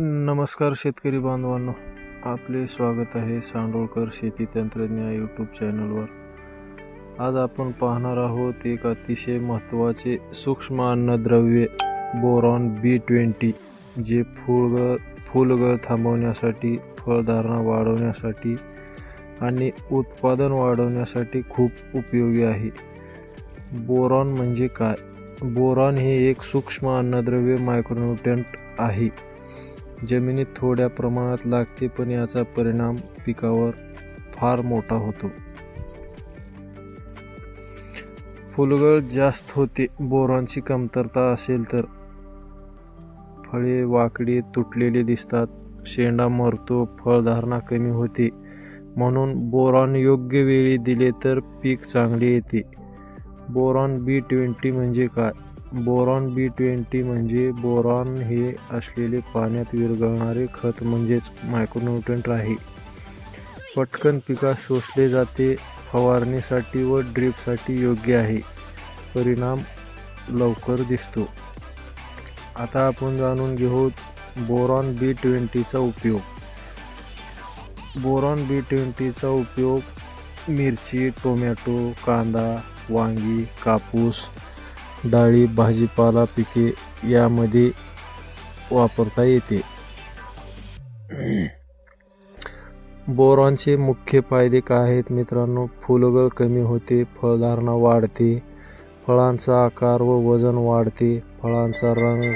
नमस्कार शेतकरी बांधवांनो. आपले स्वागत आहे सांडोळकर शेती तंत्रज्ञ यूट्यूब चॅनलवर आज आपण पाहणार आहोत एक अतिशय महत्त्वाचे सूक्ष्म अन्नद्रव्ये बोरॉन बी ट्वेंटी जे फुलगळ फुलगळ थांबवण्यासाठी फळधारणा वाढवण्यासाठी आणि उत्पादन वाढवण्यासाठी खूप उपयोगी आहे. बोरॉन म्हणजे काय? बोरॉन हे एक सूक्ष्म अन्नद्रव्य मायक्रोन्युट्रंट आहे. जमिनीत थोड्या प्रमाणात लागते पण याचा परिणाम पिकावर फार मोठा होतो. फुलगळ जास्त होते बोरांची कमतरता असेल तर फळे वाकडी तुटलेली दिसतात शेंडा मरतो फळधारणा कमी होते. म्हणून बोरॉन योग्य वेळी दिले तर पीक चांगले येते. बोरॉन बी ट्वेंटी म्हणजे काय? बोरॉन बी ट्वेंटी म्हणजे बोरॉन हे असलेले पाण्यात विरघळणारे खत म्हणजेच मायक्रोन्यूट्रंट आहे. पटकन पिकात शोषले जाते फवारणीसाठी व ड्रीपसाठी योग्य आहे. परिणाम लवकर दिसतो. आता आपण जाणून घेऊ बोरॉन बी ट्वेंटीचा उपयोग. बोरॉन बी ट्वेंटीचा उपयोग मिरची टोमॅटो कांदा वांगी कापूस डाळी भाजीपाला पिके यामध्ये वापरता येते. बोरॉनचे मुख्य फायदे काय आहेत? मित्रांनो फुलगळ कमी होते फळधारणा वाढते फळांचा आकार व वजन वाढते फळांचा रंग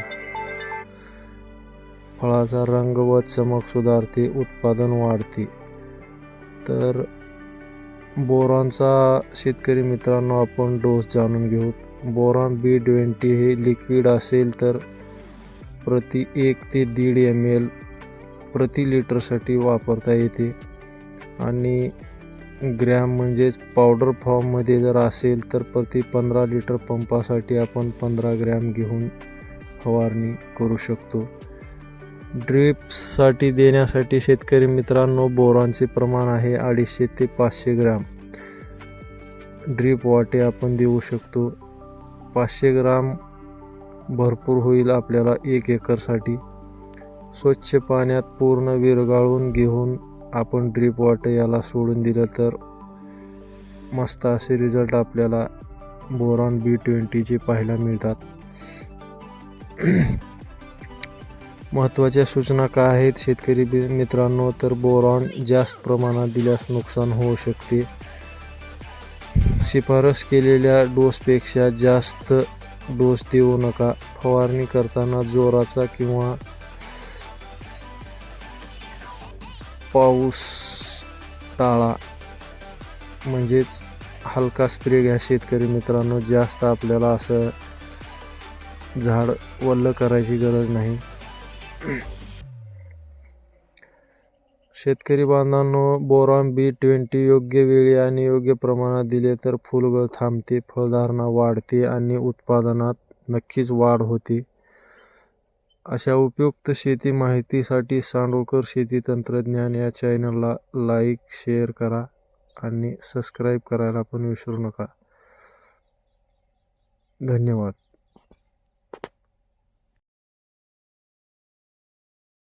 फळाचा रंग व चमक सुधारते उत्पादन वाढते. तर बोरॉनचा शेतकरी मित्रांनो आपण डोस जाणून घेऊ. बोरॉन बी ट्वेंटी हे लिक्विड असेल तर प्रति एक ते दीड एम एल प्रति लिटरसाठी वापरता येते. आणि ग्रॅम म्हणजेच पावडर फॉर्ममध्ये जर असेल तर प्रति पंधरा लिटर पंपासाठी आपण पंधरा ग्रॅम घेऊन फवारणी करू शकतो. ड्रिप्ससाठी देण्यासाठी शेतकरी मित्रांनो बोरांचे प्रमाण आहे अडीचशे ते पाचशे ग्रॅम. ड्रीप वाटे आपण देऊ शकतो. पाचशे ग्राम भरपूर होईल आपल्याला एक एकरसाठी. स्वच्छ पाण्यात पूर्ण विरघाळून घेऊन आपण ड्रीप वॉटर याला सोडून दिलं तर मस्त असे रिझल्ट आपल्याला बोरॉन बी ट्वेंटीचे पाहायला मिळतात. महत्त्वाच्या सूचना काय आहेत? शेतकरी बी- मित्रांनो तर बोरॉन जास्त प्रमाणात दिल्यास नुकसान होऊ शकते. शिफारस केलेल्या डोसपेक्षा जास्त डोस देऊ नका. फवारणी करताना जोराचा किंवा पाऊस टाळा. म्हणजेच हलका स्प्रे घ्या शेतकरी मित्रांनो. जास्त आपल्याला असं झाड वल्ल करायची गरज नाही. शेतकरी बांधवांनो बोरॉन बी ट्वेंटी योग्य वेळी आणि योग्य प्रमाणात दिले तर फुलगळ थांबते फळधारणा वाढते आणि उत्पादनात नक्कीच वाढ होते. अशा उपयुक्त शेती माहितीसाठी सांडोळकर शेती तंत्रज्ञान या चॅनलला लाईक शेअर करा आणि सबस्क्राईब करायला पण विसरू नका. धन्यवाद.